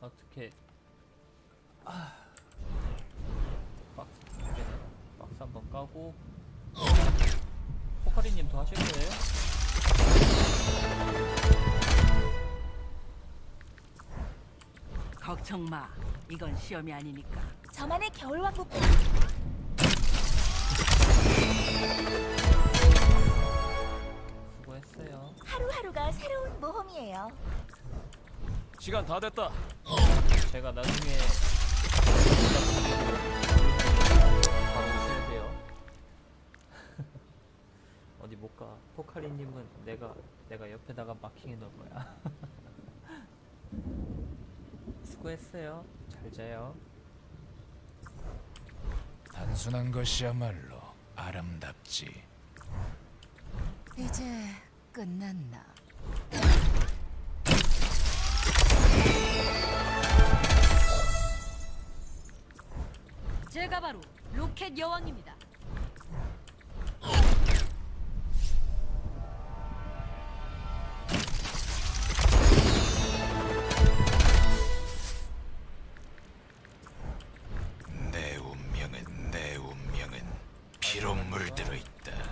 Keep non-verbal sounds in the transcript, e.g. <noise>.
어떻게 아 박스 두 개네. 박스 한 번 까고 포카리님 더 하실 거예요? 걱정 마. 이건 시험이 아니니까. 저만의 겨울왕국 수고했어요. 하루하루가 새로운 모험이에요. 시간 다 됐다. 제가 나중에 바로 오셔야 돼요. <laughs> 어디 못 가. 포카리님은 내가 내가 옆에다가 마킹해 놓을 거야. <laughs> 수고했어요. 잘 자요. 단순한 것이야말로 아름답지. 이제 끝났나? 제가 바로 로켓 여왕입니다. 내 운명은 내 운명은 피로 물들어 있다.